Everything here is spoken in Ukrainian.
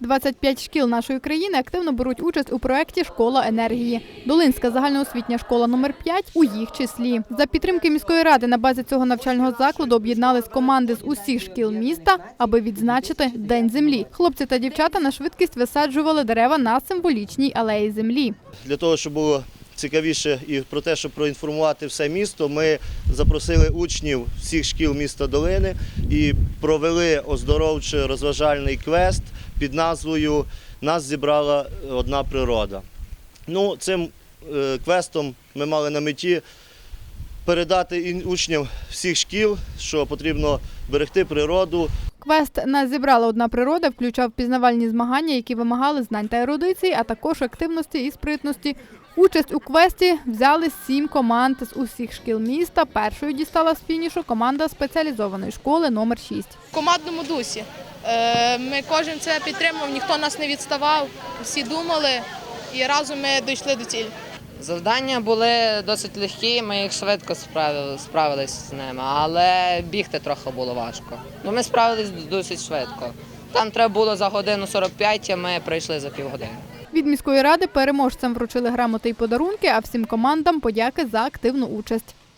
25 шкіл нашої країни активно беруть участь у проєкті Школа енергії. Долинська загальноосвітня школа номер 5 у їх числі. За підтримки міської ради на базі цього навчального закладу об'єднались команди з усіх шкіл міста, аби відзначити День землі. Хлопці та дівчата на швидкість висаджували дерева на символічній алеї землі. Для того, щоб було цікавіше і про те, щоб проінформувати все місто, ми запросили учнів всіх шкіл міста Долини і провели оздоровчо-розважальний квест під назвою Нас зібрала одна природа. Ну, цим е, квестом ми мали на меті передати учням всіх шкіл, що потрібно берегти природу, Квест нас зібрала одна природа, включав пізнавальні змагання, які вимагали знань та ерудиції, а також активності і спритності. Участь у квесті взяли сім команд з усіх шкіл міста. Першою дістала з фінішу команда спеціалізованої школи номер 6. в командному дусі. Е, Ми кожен це підтримував, ніхто нас не відставав, всі думали і разом ми дійшли до цілі. Завдання були досить легкі, ми їх швидко справили, справились з ними, але бігти трохи було важко. Ну, ми справились досить швидко. Там треба було за годину 45, а ми пройшли за півгодини. Від міської ради переможцям вручили грамоти й подарунки, а всім командам подяки за активну участь.